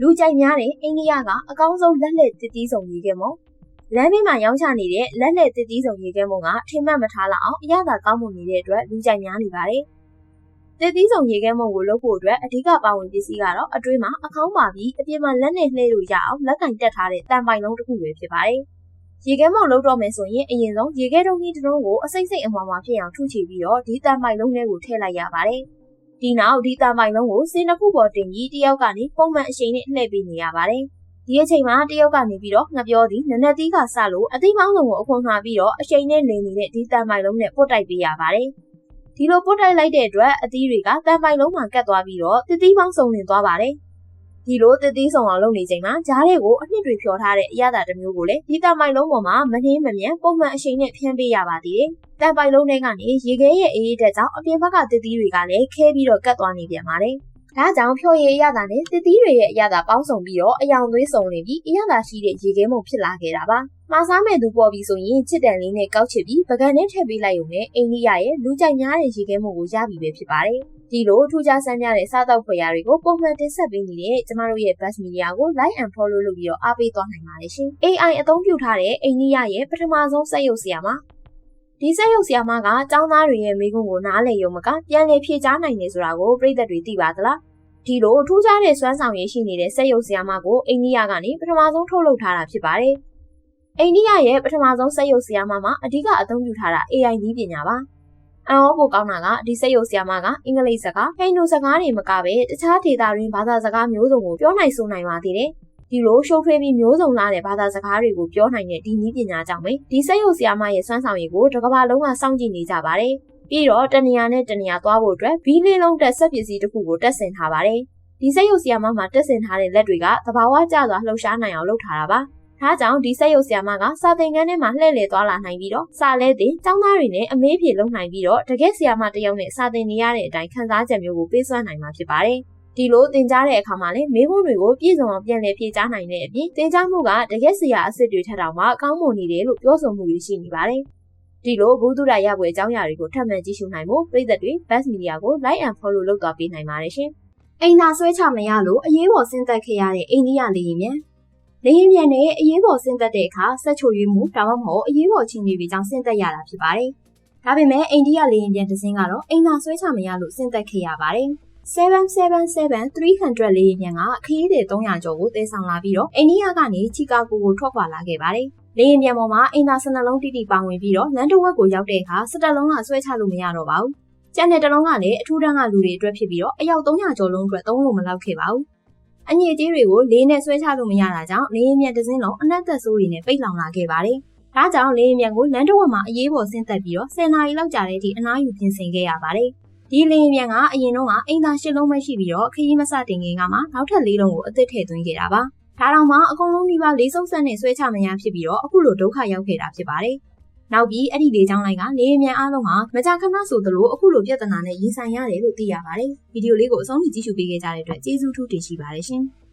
လူကြိုက်များတဲ့အိန္ဒိယကအကောင်းဆုံးလက်လက်တစ်တီးဆောင်ရေခဲမုံလမ်းဘေးမှာရောင်းချနေတဲ့လက်လက်တစ်တီးဆောင်ရေခဲမုံကထိမှတ်မထားလောက်အောင်အရသာကောင်းမှုနေတဲ့အတွက်လူကြိုက်များနေပါတယ်။တစ်တီးဆောင်ရေခဲမုံကိုလုပ်ဖို့အတွက်အဓိကပါဝင်ပစ္စည်းကတော့အတွင်းမှာအခေါင်းပါပြီးအပြင်မှာလက်နဲ့လှဲလို့ရအောင်လက်ကင်တက်ထားတဲ့တံပိုင်လုံးတစ်ခုပဲဖြစ်ပါတယ်။ရေခဲမုံလုပ်တော့မယ်ဆိုရင်အရင်ဆုံးရေခဲတုံးကြီးတစ်လုံးကိုအစိမ့်စိမ့်အမွားမှာဖြစ်အောင်ထုချပြီးတော့ဒီတံပိုင်လုံးထဲကိုထည့်လိုက်ရပါတယ်။ ဒီနောက်ဒီတာမိုင်လုံးကိုစင်းတစ်ခုပေါ်တင်ပြီးတယောက်ကနေပုံမှန်အချိန်နဲ့လှည့်ပေးနေရပါတယ်။ဒီအချိန်မှာတယောက်ကနေပြီးတော့ငပြောသည်နနက်သီးကစလို့အသီးပေါင်းစုံကိုအခွန်မှာပြီးတော့အချိန်နဲ့နေနေတဲ့ဒီတာမိုင်လုံးနဲ့ပုတ်တိုက်ပေးရပါတယ်။ဒီလိုပုတ်တိုက်လိုက်တဲ့အတွက်အသီးတွေကတံပိုင်လုံးမှာကတ်သွားပြီးတော့တသီးပေါင်းစုံလင်သွားပါတယ်။ ဒီလိုတသီးဆောင်အောင်လုပ်နေချိန်မှာကြားတွေကိုအနှစ်တွေဖြော်ထားတဲ့အရသာတစ်မျိုးကိုလည်းဒီတမိုင်လုံးပေါ်မှာမနှင်းမမြန်ပုံမှန်အချိန်နဲ့ဖြန်းပေးရပါသေးတယ်။တန်ပိုင်လုံးထဲကနေရေခဲရဲ့အေးအေးတက်ကြောင့်အပြင်ဘက်ကတစ်သီးတွေကလည်းခဲပြီးတော့ကတ်သွားနေပြန်ပါတယ်။ဒါကြောင့်ဖြော်ရည်အရသာနဲ့တစ်သီးတွေရဲ့အရသာပေါင်းစုံပြီးတော့အယောင်သွေးစုံနေပြီးအရသာရှိတဲ့ရေခဲမုံဖြစ်လာခဲ့တာပါ။မှားစားမဲ့သူပေါ်ပြီးဆိုရင်ချစ်တန်လေးနဲ့ကောက်ချစ်ပြီးပကံနဲ့ထည့်ပေးလိုက်ုံနဲ့အိန္ဒိယရဲ့လူကြိုက်များတဲ့ရေခဲမုံကိုရပြီပဲဖြစ်ပါတယ်။ ဒီလိုထူးခြားဆန်းပြတဲ့စားတောက်ဖွယ်ရာတွေကိုပုံမှန်တင်ဆက်ပေးနေတဲ့ကျမတို့ရဲ့ Bus Media ကို Like and Follow လုပ်ပြီးတော့အားပေးသွားနိုင်ပါတယ်ရှင်။ AI အသုံးပြုထားတဲ့အိန္ဒိယရဲ့ပထမဆုံးစက်ရုပ်ဆရာမှာဒီစက်ရုပ်ဆရာမကចောင်းသားတွေရဲ့မိကုံးကိုနားလည်ရုံမကပြန်လည်ဖြေကြားနိုင်တယ်ဆိုတာကိုပြည်သက်တွေသိပါသလားဒီလိုထူးခြားတဲ့စွမ်းဆောင်ရည်ရှိနေတဲ့စက်ရုပ်ဆရာမကိုအိန္ဒိယကနေပထမဆုံးထုတ်လုပ်ထားတာဖြစ်ပါတယ်အိန္ဒိယရဲ့ပထမဆုံးစက်ရုပ်ဆရာမမှာအဓိကအသုံးပြုထားတာ AI နည်းပညာပါ အံ့ဩဖို့ကောင်းတာကဒီစက်ရုပ်ဆရာမကအင်္ဂလိပ်စကားဟိန္ဒူစကားတွေမကပဲတခြားဒေသတွင်းဘာသာစကားမျိုးစုံကိုပြောနိုင်ဆိုနိုင်ပါသေးတယ်ဒီလိုရှုပ်ထွေးပြီးမျိုးစုံလာတဲ့ဘာသာစကားတွေကိုပြောနိုင်တဲ့ဒီနည်းပညာကြောင့်ပဲဒီစက်ရုပ်ဆရာမရဲ့စွမ်းဆောင်ရည်ကိုတစ်ကမ္ဘာလုံးကစောင့်ကြည့်နေကြပါတယ်။ပြီးတော့တနေရာနဲ့တနေရာသွားဖို့အတွက်ဘီလင်းလုံးတက်ဆက်ပစ္စည်းတစ်ခုကိုတက်ဆင်ထားပါတယ်။ဒီစက်ရုပ်ဆရာမမှာတက်ဆင်ထားတဲ့လက်တွေကသဘာဝကျစွာလှုပ်ရှားနိုင်အောင်လုပ်ထားတာပါ။ ဒါကြောင့်ဒီစက်ရုပ်ဆရာမကစာသင်ခန်းထဲမှာလှည့်လည်သွားလာနိုင်ပြီးတော့စာလဲတင်ကျောင်းသားတွေနဲ့အမေးဖြေလုပ်နိုင်ပြီးတော့တကယ်ဆရာမတယောက်နဲ့စာသင်နေရတဲ့အတိုင်းခံစားချက်မျိုးကိုပေးစွမ်းနိုင်မှာဖြစ်ပါတယ်။ဒီလိုသင်ကြားတဲ့အခါမှာလည်းမေးခွန်းတွေကိုပြည့်စုံအောင်ပြန်လည်ဖြေကြားနိုင်တဲ့အပြင်သင်ကြားမှုကတကယ်စရာအစ်စ်တွေထက်တောင်မှကောင်းမွန်နေတယ်လို့ပြောဆိုမှုတွေရှိနေပါတယ်။ဒီလိုဘုဒ္ဓရရပွဲအကြောင်းအရာတွေကိုထပ်မံကြည့်ရှုနိုင်ဖို့ပြည်သက်တွေ Best Media ကို Like and Follow လုပ်သွားပေးနိုင်ပါတယ်ရှင်။အိမ်သာဆွဲချမရလို့အရေးပေါ်ဆင်းသက်ခဲ့ရတဲ့အိန္ဒိယလေယာဉ်မြန် လေယာဉ်မြန်နဲ့အရေးပေါ်ဆင်းသက်တဲ့အခါဆက်ချိုရွေးမှုဒါမှမဟုတ်အရေးပေါ်ချင်းတွေကြောင့်ဆင်းသက်ရတာဖြစ်ပါတယ်။ဒါပေမဲ့အိန္ဒိယလေယာဉ်ပြန်တစ်စင်းကတော့အိမ်သာဆွဲချမရလို့ဆင်းသက်ခဲ့ရပါတယ်။777 300လေးညံကခရီးသည်300ကျော်ကိုတည်ဆောင်လာပြီးတော့အိန္ဒိယကနေချီကာဂိုကိုထွက်ခွာလာခဲ့ပါတယ်။လေယာဉ်ပြန်ပေါ်မှာအင်တာစနလုံးတိတိပါဝင်ပြီးတော့လန်ဒဝက်ကိုရောက်တဲ့အခါစတက်လုံးကဆွဲချလို့မရတော့ပါဘူး။ကျန်တဲ့တလုံးကလည်းအထူးတန်းကလူတွေအတွက်ဖြစ်ပြီးတော့အယောက်300ကျော်လုံးအတွက်သုံးလို့မလောက်ခဲ့ပါဘူး။ အညစ်အကြေးတွေကိုလေးနဲ့ဆွဲချလို့မရတာကြောင့်လေယာဉ်မြန်တစ်စင်းလုံးအနက်သက်ဆိုးတွေနဲ့ပိတ်လောင်လာခဲ့ပါတယ်။ဒါကြောင့်လေယာဉ်မြန်ကိုလန်ဒဝက်မှာအရေးပေါ်ဆင်းသက်ပြီးတော့10နာရီလောက်ကြာတဲ့အထိအနားယူပြင်ဆင်ခဲ့ရပါတယ်။ဒီလေယာဉ်ပြန်ကအရင်တော့အိမ်သာရှစ်လုံးပဲရှိပြီးတော့ခရီးမစတင်ခင်ကမှနောက်ထပ်လေးလုံးကိုအသစ်ထည့်သွင်းခဲ့တာပါ။ဒါတော့မှအကုန်လုံးဒီပါလေးစုံဆက်နဲ့ဆွဲချမရဖြစ်ပြီးတော့အခုလိုဒုက္ခရောက်ခဲ့တာဖြစ်ပါတယ်။ နောက်ပြီးအဲ့ဒီလေကြောင်းလိုင်းကလေယာဉ်မြန်အားလုံးဟာမကြာခဏဆိုသလိုအခုလိုပြဿနာနဲ့ရင်ဆိုင်ရတယ်လို့သိရပါတယ်။ဗီဒီယိုလေးကိုအဆုံးထိကြည့်ရှုပေးခဲ့ကြတဲ့အတွက်ကျေးဇူးထူးတင်ရှိပါတယ်ရှင်။